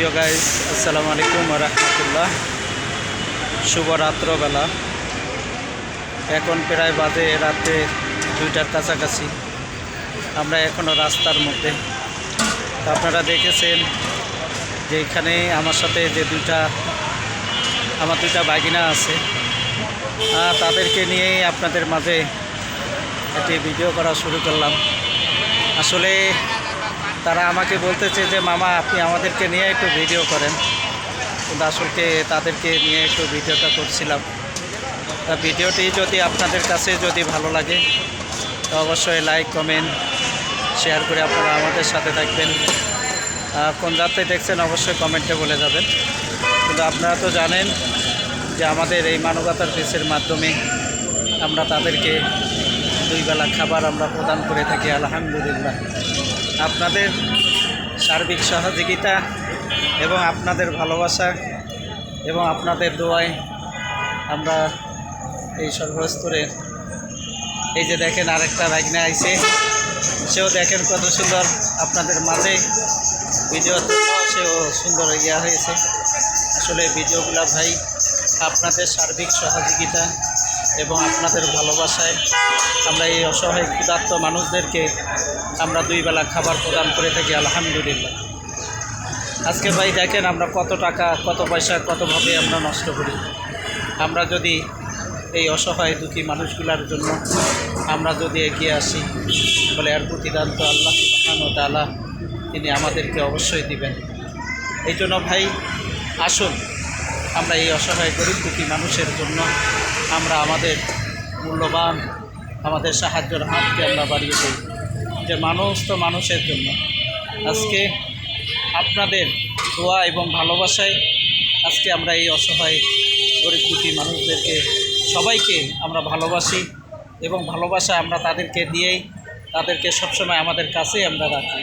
প্রিয় গাইস আসসালামু আলাইকুম রহমতুল্লাহ। শুভ রাত্রবেলা এখন প্রায় বাজে রাতে দুইটার কাছাকাছি। আমরা এখনও রাস্তার মধ্যে। আপনারা দেখেছেন যে এখানে আমার সাথে যে দুইটা, আমার দুইটা বাগিনা আছে। তাদেরকে নিয়েই আপনাদের মাঝে একটি ভিডিও করা শুরু করলাম। আসলে তারা আমাকে বলতেছে যে, মামা, আপনি আমাদেরকে নিয়ে একটু ভিডিও করেন। কিন্তু আসলে তাদেরকে নিয়ে একটু ভিডিওটা করছিলাম। তা ভিডিওটি যদি আপনাদের কাছে যদি ভালো লাগে, তো অবশ্যই লাইক কমেন্ট শেয়ার করে আপনারা আমাদের সাথে থাকবেন। কোন যাত্রায় দেখছেন, অবশ্যই কমেন্টে বলে যাবেন। কিন্তু আপনারা তো জানেন যে, আমাদের এই মানবতার পিসের মাধ্যমে আমরা তাদেরকে দুই বেলা খাবার আমরা প্রদান করে থাকি, আলহামদুলিল্লাহ। আপনাদের সার্বিক সহযোগিতা এবং আপনাদের ভালোবাসা এবং আপনাদের দোয়ায় আমরা এই সর্বস্তরের এই যে দেখেন আরেকটা ভাগনা আইছে, সেও দেখেন কত সুন্দর আপনাদের মাঝে ভিডিও সেও সুন্দর ইয়া হয়েছে। আসলে ভিডিওগুলো ভাই, আপনাদের সার্বিক সহযোগিতা এবং আপনাদের ভালোবাসায় আমরা এই অসহায় ক্ষুধার্ত মানুষদেরকে আমরা দুই বেলা খাবার প্রদান করে থাকি, আলহামদুলিল্লাহ। আজকে ভাই দেখেন আমরা কত টাকা, কত পয়সা, কতভাবে আমরা নষ্ট করি। আমরা যদি এই অসহায় দুঃখী মানুষগুলোর জন্য আমরা যদি এগিয়ে আসি, বলে এর প্রতিদান তো আল্লাহ সুবহান ও তিনি আমাদেরকে অবশ্যই দিবেন। এই জন্য ভাই, আসুন। আমরা এই অসহায় গরিব দুঃখী মানুষের জন্য আমরা আমাদের মূল্যবান, আমাদের সাহায্যের হাতকে আমরা বাড়িয়ে দিই। যে মানুষ তো মানুষের জন্য। আজকে আপনাদের দোয়া এবং ভালোবাসায় আজকে আমরা এই অসহায় গরিব দুঃখী মানুষদেরকে সবাইকে আমরা ভালোবাসি এবং ভালোবাসা আমরা তাদেরকে দিয়েই তাদেরকে সবসময় আমাদের কাছেই আমরা রাখি।